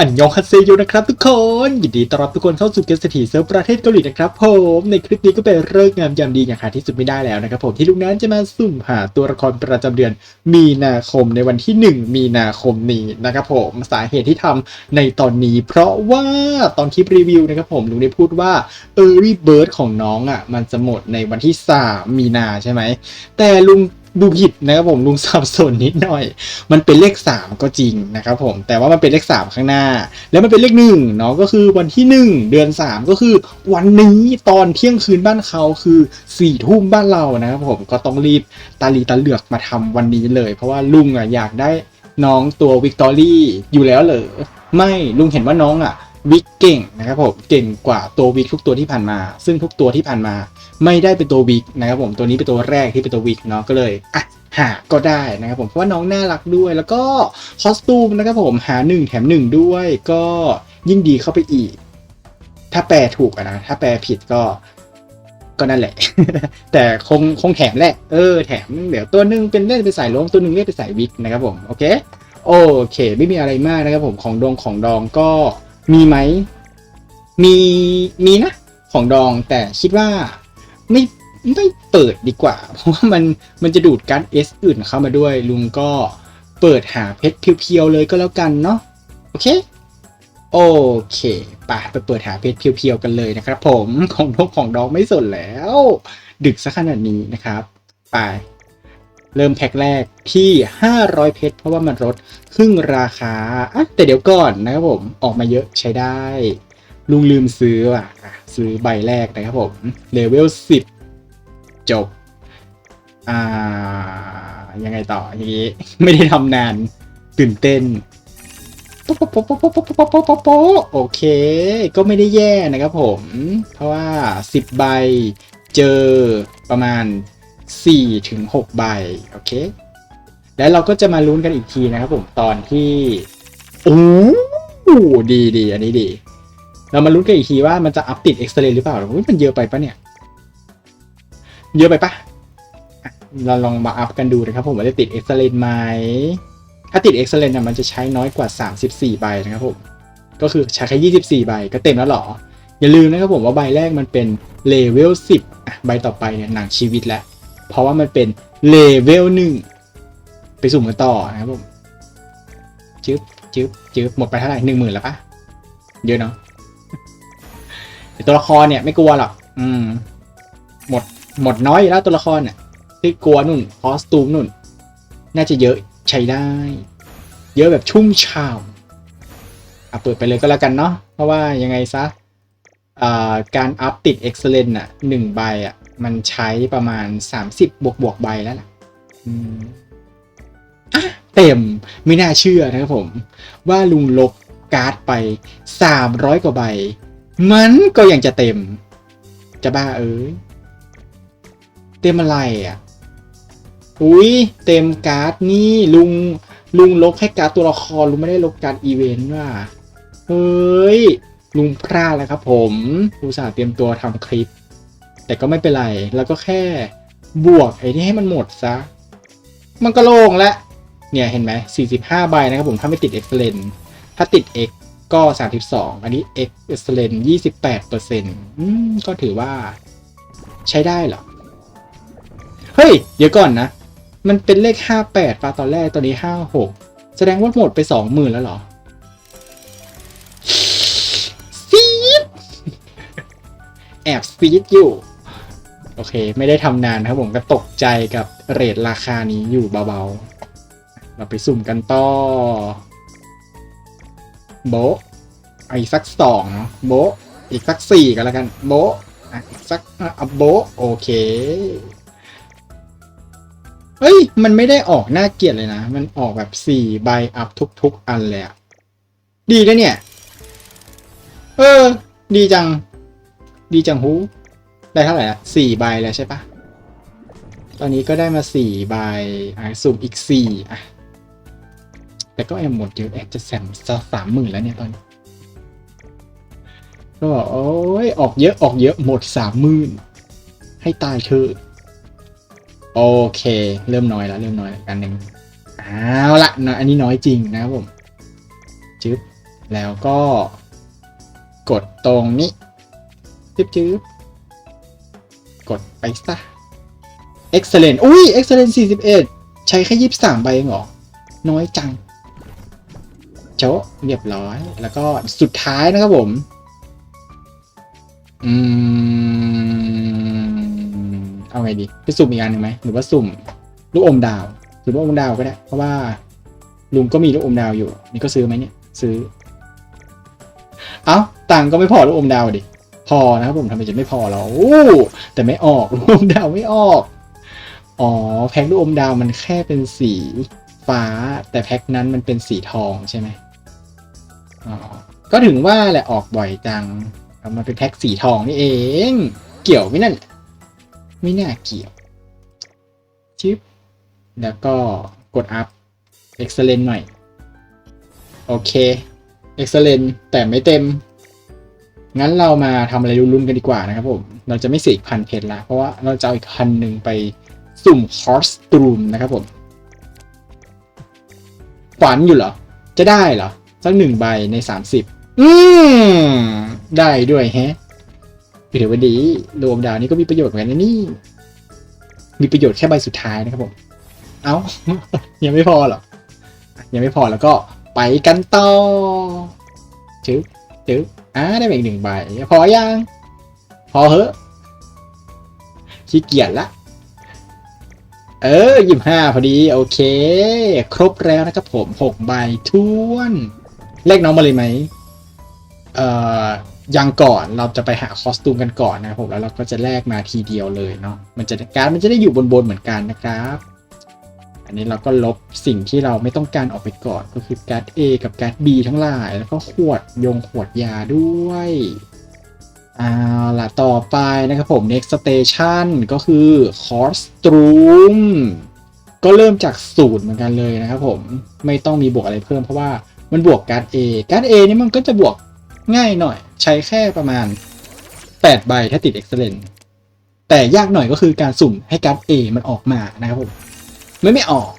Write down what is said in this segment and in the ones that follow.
อันยองฮัตเซโยนะครับทุกคน ยินดีต้อนรับทุกคนเข้าสู่เกมเศรษฐีเซิร์ฟประเทศเกาหลีนะครับผมในคลิปนี้ก็เป็นเรื่องงามยามดีอย่างหาที่สุดไม่ได้แล้วนะครับผมที่ลุงนั้นจะมาสุ่มหาตัวละครประจำเดือน มีนาคมในวันที่ 1 มีนาคมนี้นะครับผมสาเหตุที่ทำในตอนนี้ เพราะว่าตอนคลิปรีวิวนะครับผมลุงได้พูดว่า Early Bird ของน้องอะมันจะหมดในวันที่ 3 มีนาใช่ไหมแต่ลุง ดูผิดนะครับผมลุงสับสนนิดหน่อย มันเป็นเลข 3 ก็จริงนะครับผมแต่ว่ามันเป็นเลข 3 ข้างหน้า แล้วมันเป็นเลขหนึ่งเนาะก็คือวันที่ 1 เดือน 3 ก็คือ วันนี้ตอนเที่ยงคืนบ้านเขาคือ4ี่ทุ่มบ้านเรานะครับผมก็ต้องรีบตาลีตาเหลือกมาทำวันนี้เลย เพราะว่าลุงอะอยากได้น้องตัววิกตอรี่อยู่แล้วเหรอไม่ลุงเห็นว่าน้องอะวิกเก่งนะครับผมเก่งกว่าตัววิกทุกตัวที่ผ่านมา ซึ่งทุกตัวที่ผ่านมา ไม่ได้เป็นตัววิกนะครับผมตัวนี้เป็นตัวแรกที่เป็นตัววิกเนาะก็เลยอะหาก็ได้นะครับผมเพราะว่าน้องน่ารักด้วย แล้วก็คอสตูมนะครับผมหาหนึ่งแถมหนึ่งด้วยก็ยิ่งดีเข้าไปอีก ถ้าแปลถูกนะ ถ้าแปลผิดก็ก็นั่นแหละ แต่คงคงแถมแหละ เออ แถมเดี๋ยวตัวหนึ่งเป็นเล่นเป็นสายลงตัวหนึ่งเล่นเป็นสายวิกนะครับผม โอเค โอเค ไม่มีอะไรมากนะครับผมของดองของดองก็มีไหม มีมีนะ ของดองแต่คิดว่า ไม่ไม่เปิดดีกว่า เพราะว่ามันมันจะดูดการ์ดเอสอื่นเข้ามาด้วย ลุงก็เปิดหาเพชรเพียวๆเลยก็แล้วกันเนาะโอเค โอเคไปไปเปิดหาเพชรเพียวๆกันเลยนะครับผมของนกของดองไม่สนแล้ว ดึกซะขนาดนี้นะครับ ไปเริ่มแพ็คแรกที่ 500 เพชรเพราะว่ามันลดครึ่งราคาอะแต่เดี๋ยวก่อนนะครับผมออกมาเยอะใช้ได้ ลุงลืมซื้อว่ะ ซื้อใบแรกนะครับผมเลเวล10 จบ อ่า ยังไงต่ออย่างนี้ ไม่ได้ทำนาน ตื่นเต้นโอเค ก็ไม่ได้แย่นะครับผม เพราะว่า 10 ใบเจอประมาณ 4 ถึง 6 ใบ โอเค แล้วเราก็จะมาลุ้นกันอีกทีนะครับผมตอนที่ โอ้ดีดี อันนี้ดี เรามาลุ้นกันอีกทีว่ามันจะอัพติดเอ็กซ์เรย์หรือเปล่าอุ๊ยมันเยอะไปปะเนี่ย เยอะไปปะเราลองมาอัพกันดูนะครับผมว่าจะติดเอ็กซ์เรย์ไหมถ้าติดเอ็กซ์เรย์เนี่ยมันจะใช้น้อยกว่า 34 ใบนะครับผม ก็คือใช้แค่24 ใบก็เต็มแล้วเหรอ อย่าลืมนะครับผมว่าใบแรกมันเป็นเลเวล10อะใบต่อไปเนี่ยหนังชีวิตแล้ว เพราะว่ามันเป็นเลเวลหนึ่งไปสุ่มกันต่อนะครับผม จึ๊บจึ๊บจึ๊บหมดไปเท่าไหร่หนึ่งหมื่นแล้วปะเยอะเนาะ แต่ตัวละครเนี่ยไม่กลัวหรอกอืม หมดหมดน้อยแล้วตัวละครเนี่ยที่กลัวนุ่นคอสตูมนุ่น น่าจะเยอะใช้ได้ เยอะแบบชุ่มฉ่ำอะเปิดไปเลยก็แล้วกันเนาะเพราะว่ายังไงซะการอัพติด Excellent อะหนึ่งใบอะ มันใช้ประมาณ 30 บวกบวกใบแล้วล่ะอืมอะเต็มไม่น่าเชื่อนะครับผม ว่าลุงลบการ์ดไป 300 กว่าใบ มันก็ยังจะเต็ม จะบ้าเอ้ยเต็มอะไรอะ อุ้ยเต็มการ์ดนี่ลุงลุงลบแค่การ์ดตัวละครลุงไม่ได้ลบการ์ดอีเวนต์ว่ะเฮ้ยลุงพลาดแล้วครับผมอุตส่าห์เตรียมตัวทำคลิป แต่ก็ไม่เป็นไร แล้วก็แค่บวกไอ้นี่ให้มันหมดซะ มันก็โล่งแล้วเนี่ยเห็นไหม45ใบนะครับผมถ้าไม่ติด Excellent ถ้าติด X ก็ 32 อันนี้ X Excellent 28เปอร์เซ็นต์ก็ถือว่าใช้ได้เหรอ เฮ้ย เดี๋ยวก่อนนะ มันเป็นเลข 58ปาตอนแรกตอนนี้ 56 แสดงว่าหมดไป 20,000 แล้วเหรอซีดแอบซีดอยู่ โอเค ไม่ได้ทำนานครับผมก็ตกใจกับเรทราคานี้อยู่เบาๆ เราไปสุ่มกันต่อ โบอีกสักสองเนาะโบอีกสักสี่กันแล้วกัน โบอะอีกสักอะโบโอเคเฮ้ย มันไม่ได้ออกน่าเกลียดเลยนะ มันออกแบบสี่ใบอัพทุก ๆ อันเลยอะดีนะเนี่ย เออ ดีจัง ดีจังฮู ได้เท่าไหร่อะสี่ใบแล้วใช่ปะ ตอนนี้ก็ได้มาสี่ใบ อะสุ่มอีกสี่อะ แต่ก็แอบหมดเยอะแอบจะแซมจะสามหมื่นแล้วเนี่ยตอนนี้ก็บอกโอ้ยออกเยอะออกเยอะหมดสามหมื่นให้ตายเถอะโอเค เริ่มน้อยแล้วเริ่มน้อยกันหนึ่งเอาละนะอันนี้น้อยจริงนะครับผมจึ๊บแล้วก็กดตรงนี้จึ๊บจึ๊บกดไปซะ excellent อุ้ย excellent 41 ใช้แค่ยี่สิบสามใบเองเหรอ น้อยจัง โจะเรียบร้อย แล้วก็สุดท้ายนะครับผม อืม เอาไงดีไปสุ่มอีกอันหนึ่งไหมหรือว่าสุ่มลูกอมดาวหรือว่าอมดาวก็ได้ เพราะว่าลุงก็มีลูกอมดาวอยู่ นี่ก็ซื้อไหมเนี่ย ซื้อ เอ้าตังก็ไม่พอลูกอมดาวดิ พอนะครับผมทำไมจะไม่พอแล้วโอ้แต่ไม่ออกลูกอมดาวไม่ออก อ๋อ แพ็คลูกอมดาวมันแค่เป็นสีฟ้า แต่แพ็คนั้นมันเป็นสีทองใช่ไหมอ๋อ ก็ถึงว่าแหละออกบ่อยจังเอามันเป็นแพ็คสีทองนี่เอง เกี่ยวไหมนั่นไม่น่าเกี่ยว ชิป แล้วก็กดอัพ excellent หน่อย โอเค excellent แต่ไม่เต็ม งั้นเรามาทำอะไรลุ้นๆกันดีกว่านะครับผม เราจะไม่เสียอีกพันเพชรละ เพราะว่าเราจะเอาอีกพันหนึ่งไปสุ่มคอสตูมนะครับผม ฝันอยู่เหรอ จะได้เหรอ สักหนึ่งใบในสามสิบอืมได้ด้วยแฮะถือว่าดีรวมดาวนี้ก็มีประโยชน์เหมือนกันนะนี่ มีประโยชน์แค่ใบสุดท้ายนะครับผม เอา้า ยังไม่พอหรอ ยังไม่พอแล้วก็ไปกันต่อจึ๊บจึ๊บอ่าได้อีกหนึ่งใบ พอยัง พอเหอะขี้เกียจละ เออยี่ห้าพอดี โอเค ครบแล้วนะครับผมหกใบท้วน เลขน้องมาเลยไหมเอ่อยังก่อนเราจะไปหาคอสตูมกันก่อนนะครับผมแล้วเราก็จะแลกมาทีเดียวเลยเนาะมันจะการมันจะได้อยู่บนๆเหมือนกันนะครับ อันนี้เราก็ลบสิ่งที่เราไม่ต้องการออกไปก่อนก็คือการ์ด A กับการ์ด B ทั้งหลาย แล้วก็ขวดยงขวดยาด้วยเอาล่ะต่อไปนะครับผม next station ก็คือ costume ก็เริ่มจากศูนย์เหมือนกันเลยนะครับผมไม่ต้องมีบวกอะไรเพิ่มเพราะว่า มันบวกการ์ด A การ์ด A นี่มันก็จะบวกง่ายหน่อย ใช้แค่ประมาณ 8 ใบถ้าติด excellent แต่ยากหน่อยก็คือการสุ่มให้การ์ด A มันออกมานะครับผมมันไม่ออก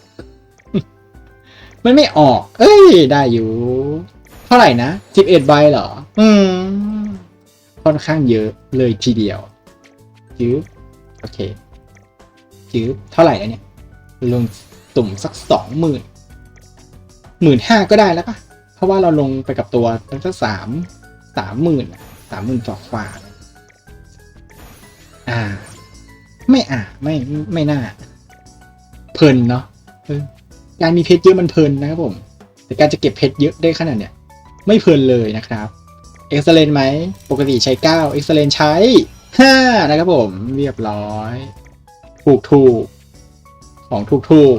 มันไม่ออก เอ้ย ได้อยู่ เท่าไหร่นะสิบเอ็ดใบเหรอ อืม ค่อนข้างเยอะเลยทีเดียวจื๊บโอเคจื๊บเท่าไหร่แล้วเนี่ยลงตุ่มสักสองหมื่น หมื่นห้าก็ได้แล้วปะเพราะว่าเราลงไปกับตัวตั้งสักสามสามหมื่นสามหมื่นกว่าอ่า ไม่อ่าไม่ไม่น่า เพลินเนาะการมีเพชรเยอะมันเพลินนะครับผม แต่การจะเก็บเพชรเยอะได้ขนาดเนี้ยไม่เพลินเลยนะครับเอ็กซ์เลนไหม ปกติใช้9เอ็กซ์เลนใช้5นะครับผม เรียบร้อย ถูกถูกของถูกถูก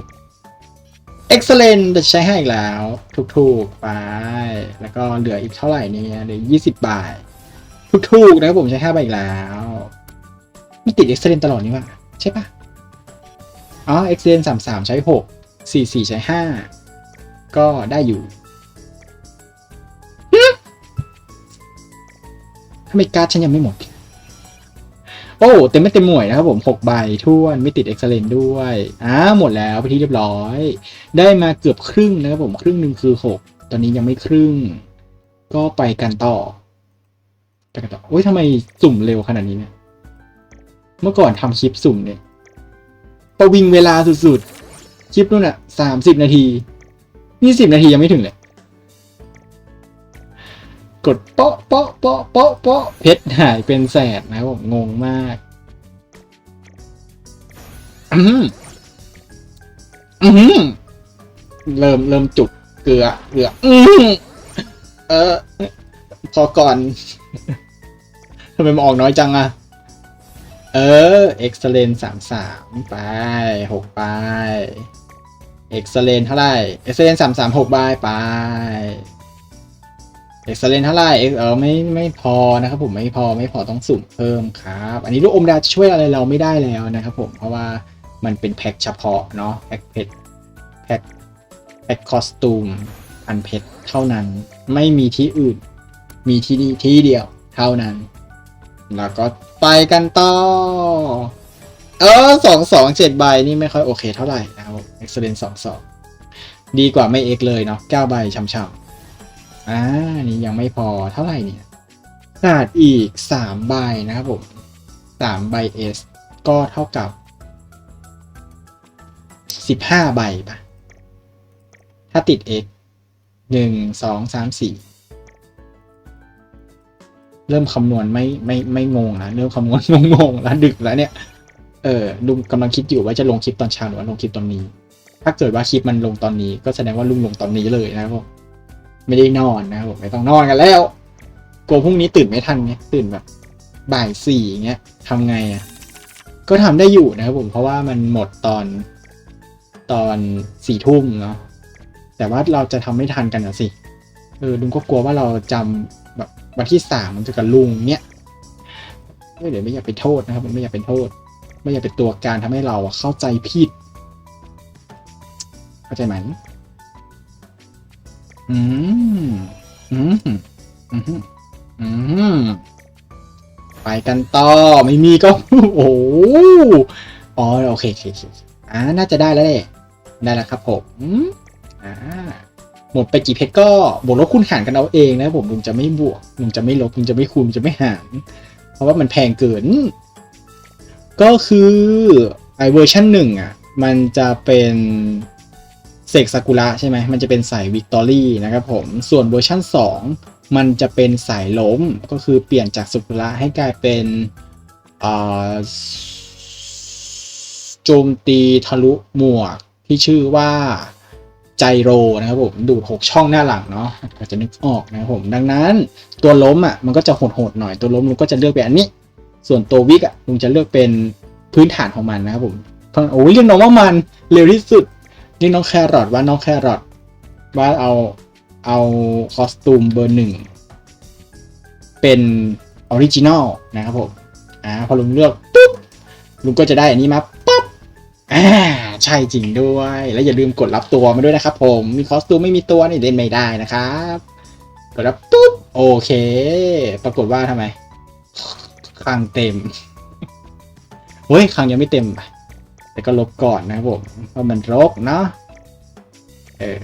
เอ็กซ์เลนจะใช้ให้อีกแล้ว ถูกถูกไป แล้วก็เหลืออีกเท่าไหร่เนี่ยเหลือ20บบาท ถูกถูกนะครับผมใช้5ใบอีกแล้วไม่ติดเอ็กซ์เลนตลอดนี่ว่าใช่ปะอ๋อ x เ n สามสามใช้หกสี่สี่ใช้ห้าก็ได้อยู่ทำไมการ์ดฉันยังไม่หมด โอ้เต็มไม่เต็มหน่วยนะครับผมหกใบท้วนไม่ติด e x c e l l e n t ด้วยอ่าหมดแล้วไปที่เรียบร้อย ได้มาเกือบครึ่งนะครับผมครึ่งหนึ่งคือหกตอนนี้ยังไม่ครึ่ง ก็ไปกันต่อไปกันต่อโอ้ยทำไมสุ่มเร็วขนาดนี้เนี่ยเมื่อก่อนทำคลิปสุ่มเนี่ยประวิงเวลาสุดๆ คลิปนู่นอะสามสิบนาที นี่สิบนาทียังไม่ถึงเลย กดเปาะเปาะเปาะเปาะเปาะเพชรหายเป็นแสนนะครับผมงงมากอืมอืมเริ่มเริ่มจุดเกลือเกลืออืมเออ พอก่อนทำไมมันออกน้อยจังอะเออ excellent สามสามไปหกไป excellent เท่าไหร่ excellent สามสามหกใบไป excellent เท่าไหร่เออไม่ไม่พอนะครับผมไม่พอไม่พอต้องสุ่มเพิ่มครับ อันนี้ลูกอมดาวจะช่วยอะไรเราไม่ได้แล้วนะครับผมเพราะว่ามันเป็นแพ็คเฉพาะเนาะแพ็คเพชรแพ็คแพ็คคอสตูมอันเพชรเท่านั้นไม่มีที่อื่น มีที่นี่ที่เดียวเท่านั้น แล้วก็ไปกันต่อ เออสองสองเจ็ดใบนี่ไม่ค่อยโอเคเท่าไหร่นะครับ excellent สองสองดีกว่าไม่เอ็กเลยเนาะเก้าใบช้ำๆ อ่า นี่ยังไม่พอเท่าไหร่เนี่ยขาดอีกสามใบนะครับผมสามใบ S ก็เท่ากับสิบห้าใบปะถ้าติด X หนึ่งสองสามสี่เริ่มคำนวณไม่ไม่ไม่งงแล้วเริ่มคำนวณงงๆแล้วดึกแล้วเนี่ย เออลุงกำลังคิดอยู่ว่าจะลงคลิปตอนเช้าหรือว่าลงคลิปตอนนี้ ถ้าเกิดว่าคลิปมันลงตอนนี้ ก็แสดงว่าลุงลงตอนนี้เลยนะครับผม ไม่ได้นอนนะผมไม่ต้องนอนกันแล้วกลัวพรุ่งนี้ตื่นไม่ทันไงตื่นแบบบ่ายสี่เงี้ยทำไงอะก็ทำได้อยู่นะครับผมเพราะว่ามันหมดตอนตอนสี่ทุ่มเนาะแต่ว่าเราจะทำไม่ทันกันนะสิเออลุงก็กลัวว่าเราจำแบบวันที่สามมันจะกับลุงเนี้ยเออเดี๋ยวไม่อยากไปโทษนะครับผมไม่อยากเป็นโทษ ไม่อยากเป็นตัวการทำให้เราเข้าใจผิด เข้าใจไหม อืมอืมอืมอืมไปกันต่อไม่มีก็ โอ้โหอ๋อโอเคโอเคโอเคอ่าน่าจะได้แล้วแหละได้แล้วครับผมอ่าหมดไปกี่เพชรก็บวกลบคูณหารกันเอาเองนะผมลุงจะไม่บวกลุงจะไม่ลบลุงจะไม่คูณลุงจะไม่หาร เพราะว่ามันแพงเกิน ก็คือไอเวอร์ชันหนึ่งอะ มันจะเป็น เสกซากุระใช่ไหมมันจะเป็นสายวิกตอรี่นะครับผม ส่วนเวอร์ชัน2 มันจะเป็นสายล้มก็คือเปลี่ยนจากซากุระให้กลายเป็นโจมตีทะลุหมวกที่ชื่อว่าไจโรนะครับผมดูด6ช่องหน้าหลังเนาะก็จะนึกออกนะครับผมดังนั้นตัวล้มอะมันก็จะโหดๆหน่อยตัวล้มลุงก็จะเลือกเป็นอันนี้ ส่วนตัววิกอะลุงจะเลือกเป็นพื้นฐานของมันนะครับผมโอ้ยเรียกน้องว่ามันเร็วที่สุด เรียกน้องแครอทว่าน้องแครอทว่าเอาเอาคอสตูมเบอร์หนึ่งเป็นออริจินอลนะครับผมอ่าพอลุงเลือกปุ๊บลุงก็จะได้อันนี้มาปุ๊บอ่าใช่จริงด้วย แล้วอย่าลืมกดรับตัวมาด้วยนะครับผมมีคอสตูมไม่มีตัวนี่เล่นไม่ได้นะครับกดรับปุ๊บโอเค ปรากฏว่าทำไมคลังเต็มเฮ้ยคลังยังไม่เต็มปะ แต่ก็ลบก่อนนะครับผมเพราะมันรกเนาะเออ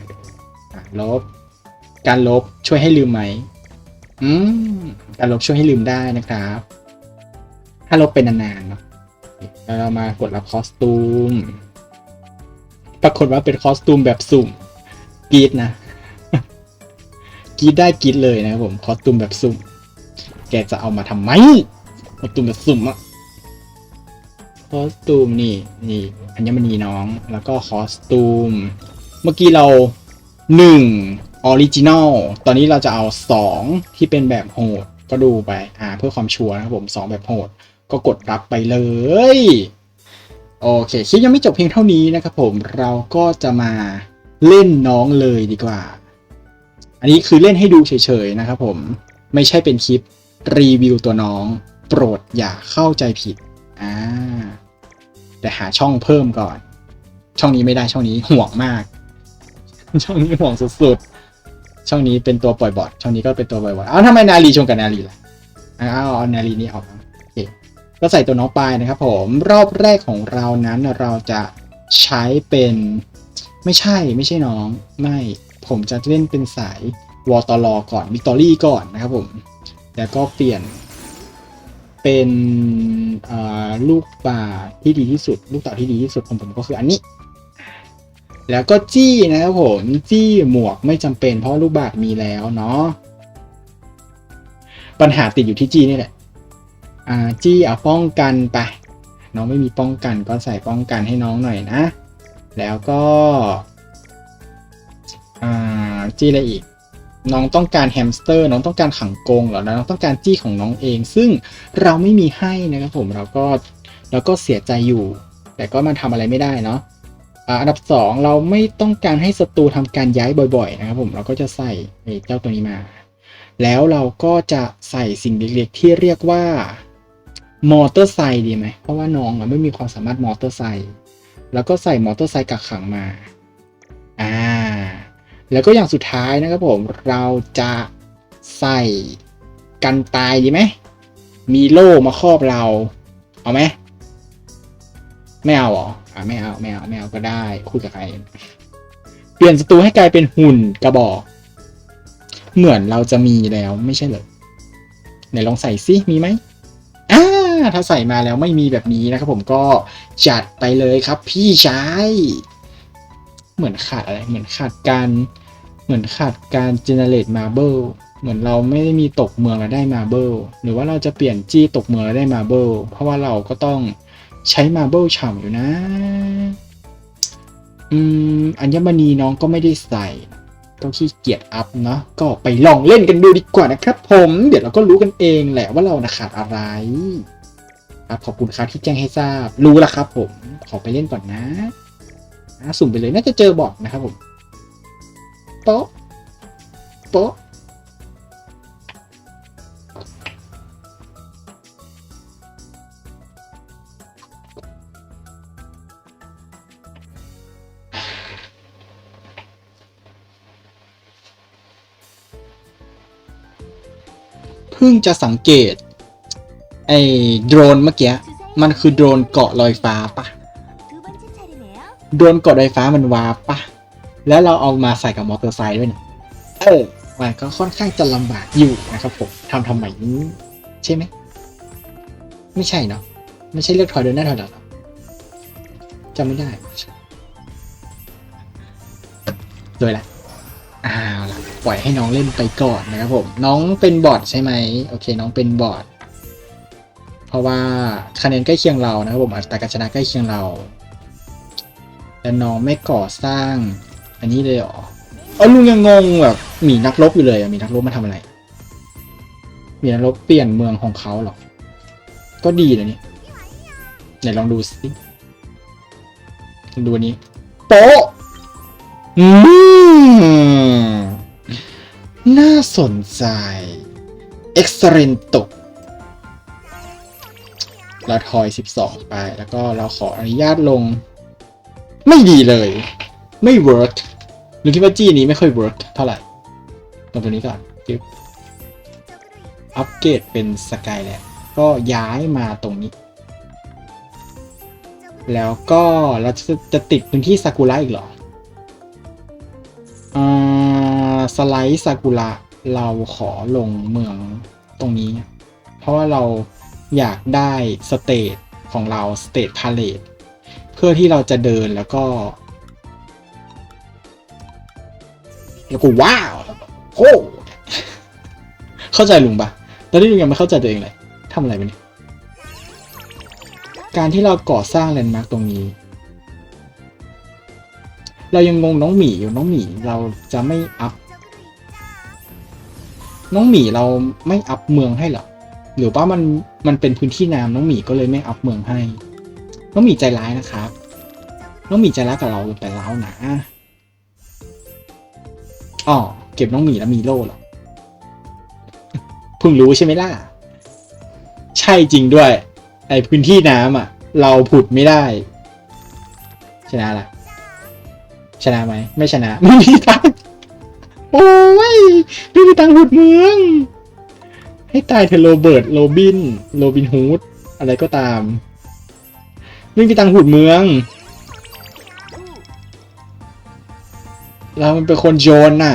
ลบ การลบช่วยให้ลืมไหมอืมการลบช่วยให้ลืมได้นะครับ ถ้าลบเป็นนานๆเนาะแล้วเรามากดรับคอสตูม ปรากฏว่าเป็นคอสตูมแบบสุ่มกรีดนะกรีดได้กรีดเลยนะครับผมคอสตูมแบบสุ่ม แกจะเอามาทำไมคอสตูมแบบสุ่มอะ อสตูมนี่นี่อัญมณีน้องแล้วก็คอสตูม เมื่อกี้เราหนึ่งออริจินอลตอนนี้เราจะเอาสองที่เป็นแบบโหด ก็ดูไปอ่าเพื่อความชัวร์นะครับผมสองแบบโหด ก็กดรับไปเลย โอเคคลิปยังไม่จบเพียงเท่านี้นะครับผมเราก็จะมาเล่นน้องเลยดีกว่า อันนี้คือเล่นให้ดูเฉยๆนะครับผมไม่ใช่เป็นคลิปรีวิวตัวน้อง โปรดอย่าเข้าใจผิดอ่า แต่หาช่องเพิ่มก่อน ช่องนี้ไม่ได้ช่องนี้ห่วงมาก ช่องนี้ห่วงสุดๆ ช่องนี้เป็นตัวปล่อยบอทช่องนี้ก็เป็นตัวปล่อยบอทอ้าวทำไมนาลีชนกับนาลีล่ะอ้าวเอานาลีนี้ออกนะโอเคก็ใส่ตัวน้องไปนะครับ ผมรอบแรกของเรานั้นเราจะใช้เป็นไม่ใช่ไม่ใช่น้อง ไม่ผมจะเล่นเป็นสายวอตลก่อนวิกตอรี่ก่อนนะครับผม แล้วก็เปลี่ยน เป็นลูกป่าที่ดีที่สุด ลูกเต่าที่ดีที่สุดของผมก็คืออันนี้ แล้วก็จี้นะครับผมจี้หมวกไม่จำเป็น เพราะลูกบาศก์มีแล้วเนาะปัญหาติดอยู่ที่จี้นี่แหละอ่าจี้เอาป้องกันไปน้องไม่มีป้องกันก็ใส่ป้องกันให้น้องหน่อยนะ แล้วก็ อ่า จี้อะไรอีก น้องต้องการแฮมสเตอร์ น้องต้องการขังกรงเหรอน้องต้องการจี้ของน้องเอง ซึ่งเราไม่มีให้นะครับผมเราก็เราก็เสียใจอยู่ แต่ก็มันทำอะไรไม่ได้เนาะอ่าอันดับสองเราไม่ต้องการให้ศัตรูทำการย้ายบ่อย ๆ นะครับผมเราก็จะใส่เจ้าตัวนี้มา แล้วเราก็จะใส่สิ่งเล็กๆที่เรียกว่ามอเตอร์ไซค์ดีไหมเพราะว่าน้องอะไม่มีความสามารถมอเตอร์ไซค์แล้วก็ใส่มอเตอร์ไซค์กักขังมาอ่า แล้วก็อย่างสุดท้ายนะครับผมเราจะใส่กันตายดีไหม มีโล่มาครอบเรา เอาไหม ไม่เอาหรออ่าไม่เอาไม่เอาไม่เอาก็ได้คุยกับใคร เปลี่ยนศัตรูให้กลายเป็นหุ่นกระบอก เหมือนเราจะมีแล้วไม่ใช่เหรอไหนลองใส่ซิมีไหมอ่าถ้าใส่มาแล้วไม่มีแบบนี้นะครับผมก็จัดไปเลยครับพี่ชาย เหมือนขาดอะไร เหมือนขาดการ เหมือนขาดการ generate marble เหมือนเราไม่ได้มีตกเมืองแล้วได้ marble หรือว่าเราจะเปลี่ยนจี้ตกเมืองแล้วได้ marble เพราะว่าเราก็ต้องใช้ marble ฉ่ำอยู่นะ อืม อัญมณีน้องก็ไม่ได้ใส่ก็ขี้เกียจอัพเนาะก็ไปลองเล่นกันดูดีกว่านะครับผม เดี๋ยวเราก็รู้กันเองแหละว่าเรานะขาดอะไรครับขอบคุณครับที่แจ้งให้ทราบ รู้แล้วครับผม ขอไปเล่นก่อนนะสุ่มไปเลยน่าจะเจอบอทนะครับผม ป๊ะป๊ะเพิ่งจะสังเกต ไอ้โดรนเมื่อกี้ มันคือโดรนเกาะลอยฟ้าปะโดรนเกาะลอยฟ้ามันวาปะ แล้วเราเอามาใส่กับมอเตอร์ไซค์ด้วยเนี่ยเออมันก็ค่อนข้างจะลำบากอยู่นะครับผมทำทำไมใช่ไหมไม่ใช่เนาะไม่ใช่เลือกถอยเดินหน้าถอยหลังหรอจำไม่ได้โดยละอ้าวละปล่อยให้น้องเล่นไปก่อนนะครับผม น้องเป็นบอทใช่ไหมโอเค น้องเป็นบอทเพราะว่าคะแนนใกล้เคียงเรานะครับผมอัตราการชนะใกล้เคียงเรา แต่น้องไม่ก่อสร้าง อันนี้เลยเหรอเออลุงยังงงแบบมีนักรบอยู่เลยอะมีนักรบมาทำอะไรมีนักรบเปลี่ยนเมืองของเขาเหรอ ก็ดีนะนี่ไหนลองดูสิดูนนี้ โป๊ะอืมน่าสนใจเอ็กซ์เรนตกเราทอย 12 ไป แล้วก็เราขออนุญาตลง ไม่ดีเลย ไม่เวิร์ก หรือคิดว่าจี้นี้ไม่ค่อยเวิร์กเท่าไหร่ตรงตัวนี้ก่อนจึ๊บอัปเกรดเป็นสกายแลนก็ย้ายมาตรงนี้ แล้วก็เราจะจะติดพื้นที่ซากุระอีกเหรออ่าสไลด์ซากุระเราขอลงเมืองตรงนี้ เพราะว่าเราอยากได้สเตทของเราสเตทพาเลทเพื่อที่เราจะเดินแล้วก็ แล้วก็ว้าวโอ้เข้าใจลุงปะตอนนี้ลุงยังไม่เข้าใจตัวเองเลยทำอะไรไปเนี่ยการที่เราก่อสร้างแลนด์มาร์กตรงนี้ เรายังงงน้องหมีอยู่น้องหมีเราจะไม่อัพ น้องหมีเราไม่อัพเมืองให้เหรอหรือว่ามันมันเป็นพื้นที่น้ำน้องหมีก็เลยไม่อัพเมืองให้ น้องหมีใจร้ายนะครับ น้องหมีใจร้ายกับเราแต่เราหนา อ๋อเก็บน้องหมีแล้วมีโล่หรอเพิ่งรู้ใช่ไหมล่ะ ใช่จริงด้วย ไอพื้นที่น้ำอะ เราผุดไม่ได้ ชนะละชนะไหม ไม่ชนะ ไม่มีตังโอ้ยไม่มีตังผุดเมือง ให้ตายเถอะโรเบิร์ตโรบิน โรบินฮูด อะไรก็ตาม ไม่มีตังผุดเมือง เรามันเป็นคนโจรน่ะ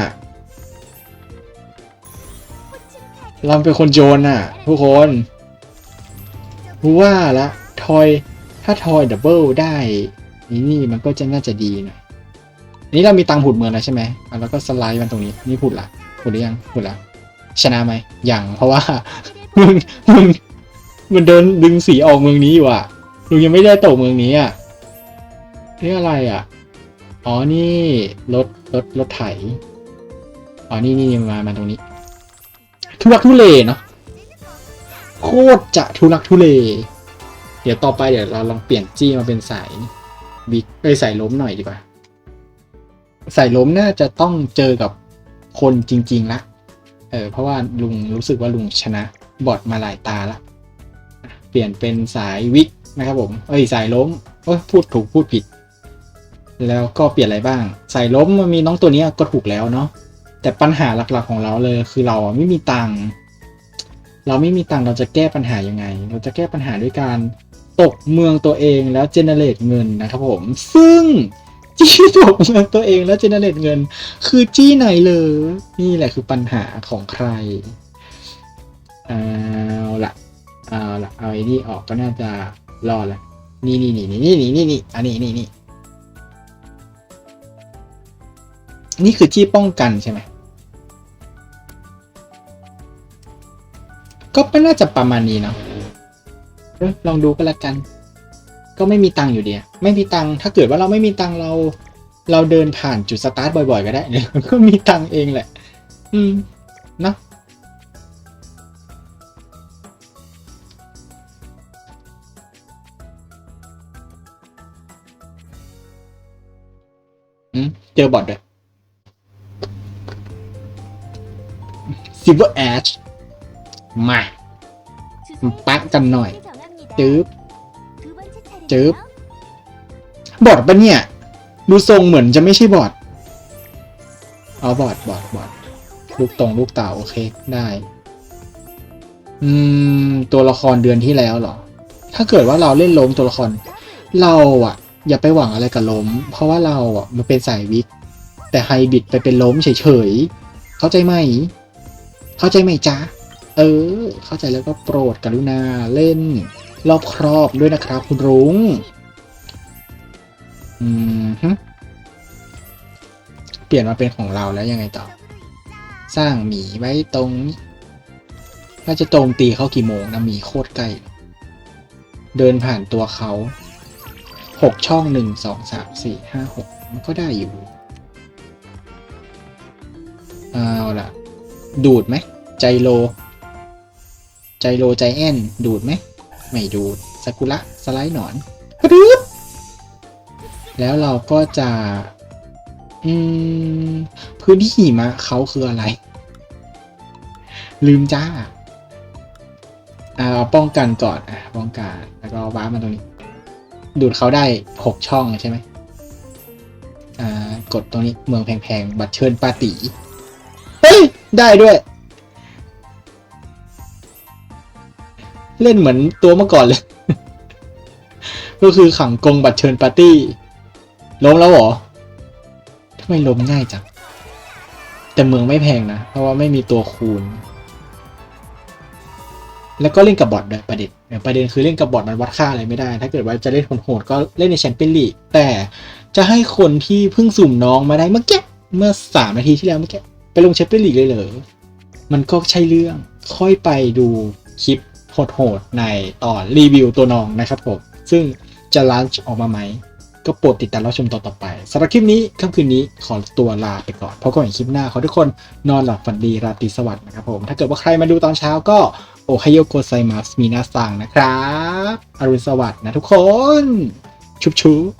เราเป็นคนโจรน่ะ ทุกคนรู้ว่าละทอยถ้าทอยดับเบิลได้นี่นี่มันก็จะน่าจะดีหน่อยนนี้เรามีตังค์ผุดเมืองแล้วใช่ไหมอะแล้วก็สไลด์มันตรงนี้ นี่ผุดละผุดหรือยังผุดละชนะไหมยังเพราะว่ามึงมึงมันเดินดึงสีออกเมืองนี้อยู่อะลุงยังไม่ได้ตกเมืองนี้อะนี่อะไรอะ อ๋อนี่รถ รถรถไถอ๋อนี่นี่มามาตรงนี้ ทุลักทุเลเนาะโคตรจะทุลักทุเล เดี๋ยวต่อไปเดี๋ยวเราลองเปลี่ยนจี้มาเป็นสายบิ๊กไปสายล้มหน่อยดีกว่าสายล้มน่าจะต้องเจอกับคนจริง ๆละเออเพราะว่าลุงรู้สึกว่าลุงชนะบอดมาหลายตาละเปลี่ยนเป็นสายวิกนะครับผม เอ้ยสายล้มเอ้ยพูดถูกพูดผิด แล้วก็เปลี่ยนอะไรบ้าง ใสายล้มมันมีน้องตัวนี้ก็ถูกแล้วเนาะแต่ปัญหาหลักๆของเราเลย คือเราไม่มีตังค์เราไม่มีตังค์เราจะแก้ปัญหายังไง เราจะแก้ปัญหาด้วยการตกเมืองตัวเองแล้วเจเนเรตเงินนะครับผม ซึ่งจี้ถูกเมืองตัวเองแล้วเจเนเรตเงิน คือจี้ไหนเลยนี่แหละคือปัญหาของใครเอาละเอาละเอาไอ้นี่ออกก็น่าจะรอดละนี่นี่นี่นี่นี่นี่นี่อันนี้นี่นี่ นี่คือจี้ป้องกันใช่ไหมก็ไม่น่าจะประมาณนี้เนาะลองดูก็แล้วกัน ก็ไม่มีตังค์อยู่ดีไม่มีตังค์ถ้าเกิดว่าเราไม่มีตังค์เรา เราเดินผ่านจุดสตาร์ทบ่อยๆ ก็ได้เดี๋ยก็มีตังค์เองแหละ อืมเนะอืมเจอบอทด้วย Silver Ash มาปักกันหน่อยจืบจืบบอทปะเนี่ย ดูทรงเหมือนจะไม่ใช่บอทเอาบอทบอทบอทลูกตรงลูกเต่าโอเคได้ อืม ตัวละครเดือนที่แล้วเหรอ ถ้าเกิดว่าเราเล่นล้มตัวละคร เราอะอย่าไปหวังอะไรกับล้ม เพราะว่าเราอะมันเป็นสายวิก แต่ไฮบิดไปเป็นล้มเฉยๆ เข้าใจไหม เข้าใจไหมจ๊ะ เออ เข้าใจแล้วก็โปรดกรุณาเล่น รอบครอบด้วยนะครับคุณรุง้ง อืมฮึเปลี่ยนมาเป็นของเราแล้วยังไงต่อ สร้างหมีไว้ตรงนี้ถ้าจะโจมตีเขากี่โมงนะหมีโคตรใกล้ เดินผ่านตัวเขาหกช่องหนึ่งสองสามสี่ห้าหกมันก็ได้อยู่ เอาล่ะ ดูดไหมใจโลใจโลใจแอนดูดไหมไม่ดูดซากุระสไลด์หนอนกระดึบแล้วเราก็จะอืมพื้นที่หิมะเขาคืออะไร ลืมจ้าอ่าเอาป้องกันก่อนอะป้องกันแล้วก็ว้ามาตรงนี้ ดูดเขาได้หกช่องใช่ไหมอ่ากดตรงนี้เมืองแพงๆ บัตรเชิญปาตีเฮ้ย ได้ด้วย เล่นเหมือนตัวเมื่อก่อนเลย ก็คือขังกงบัตรเชิญปาร์ตี้ ล้มแล้วเหรอทำไมล้มง่ายจัง แต่เมืองไม่แพงนะ เพราะว่าไม่มีตัวคูณ แล้วก็เล่นกับบอทด้วยประเด็นประเด็นคือเล่นกับบอทมันวัดค่าอะไรไม่ได้ ถ้าเกิดว่าจะเล่นโหดก็เล่นในแชมเปี้ยนลีกแต่จะให้คนที่เพิ่งสุ่มน้องมาได้เมื่อกี้เมื่อสามนาทีที่แล้วเมื่อกี้ ลงแชมเปี้ยนลีกเลยเหรอ มันก็ใช่เรื่อง ค่อยไปดูคลิปโหดๆในตอนรีวิวตัวน้องนะครับผม ซึ่งจะลันช์ออกมาไหม ก็โปรดติดตามรับชมตอนต่อไปสำหรับคลิปนี้ค่ำคืนนี้ขอตัวลาไปก่อน เพราะก่อนคลิปหน้าขอทุกคนนอนหลับฝันดีราตรีสวัสดิ์นะครับผม ถ้าเกิดว่าใครมาดูตอนเช้าก็โอไฮโยโกไซมัสมีนาซังนะครับ อรุณสวัสดิ์นะทุกคน ชุบชุบ